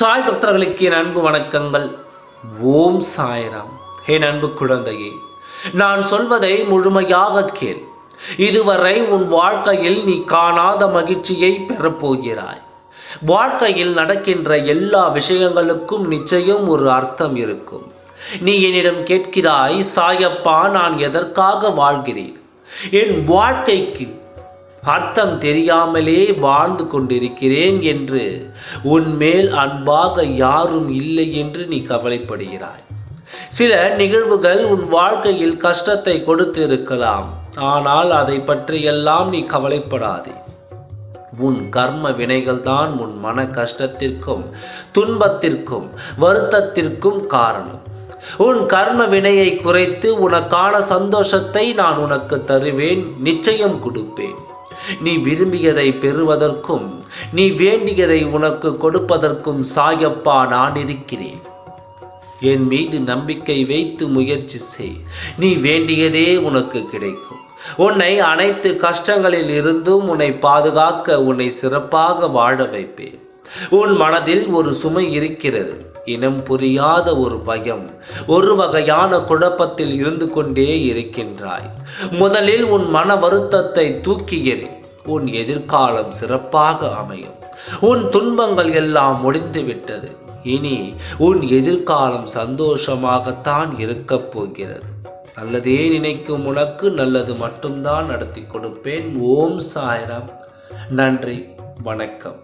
சாய் பக்தர்களுக்கு என் அன்பு வணக்கங்கள். ஓம் சாய்ராம். என் அன்பு குழந்தையே நான் சொல்வதை முழுமையாக கேள். இதுவரை உன் வாழ்க்கையில் நீ காணாத மகிழ்ச்சியை பெறப்போகிறாய். வாழ்க்கையில் நடக்கின்ற எல்லா விஷயங்களுக்கும் நிச்சயம் ஒரு அர்த்தம் இருக்கும். நீ என்னிடம் கேட்கிறாய் சாயப்பா நான் எதற்காக வாழ்கிறேன்? என் வாழ்க்கைக்கு அர்த்தம் தெரியாமலே வாழ்ந்து கொண்டிருக்கிறேன் என்று. உன்மேல் அன்பாக யாரும் இல்லை என்று நீ கவலைப்படுகிறாய். சில நிகழ்வுகள் உன் வாழ்க்கையில் கஷ்டத்தை கொடுத்து இருக்கலாம் ஆனால் அதை பற்றியெல்லாம் நீ கவலைப்படாதே. உன் கர்ம வினைகள் தான் உன் மன கஷ்டத்திற்கும் துன்பத்திற்கும் வருத்தத்திற்கும் காரணம். உன் கர்ம வினையை குறைத்து உனக்கான சந்தோஷத்தை நான் உனக்கு தருவேன் நிச்சயம் கொடுப்பேன். நீ விரும்பியதை பெறுவதற்கும் நீ வேண்டியதை உனக்கு கொடுப்பதற்கும் சாயப்பா நான் இருக்கிறேன். என் மீது நம்பிக்கை வைத்து முயற்சி செய். நீ வேண்டியதே உனக்கு கிடைக்கும். உன்னை அனைத்து கஷ்டங்களில் இருந்தும் உன்னை பாதுகாக்க உன்னை சிறப்பாக வாழ வைப்பேன். உன் மனதில் ஒரு சுமை இருக்கிறது. இனம் புரியாத ஒரு பயம். ஒரு வகையான குழப்பத்தில் இருந்து கொண்டே இருக்கின்றாய். முதலில் உன் மன வருத்தத்தை தூக்கி எறி உன் எதிர்காலம் சிறப்பாக அமையும். உன் துன்பங்கள் எல்லாம் முடிந்துவிட்டது இனி உன் எதிர்காலம் சந்தோஷமாகத்தான் இருக்கப் போகிறது. நல்லதே நினைக்கும் உனக்கு நல்லது மட்டும்தான் நடத்தி கொடுப்பேன். ஓம் சாயரம். நன்றி. வணக்கம்.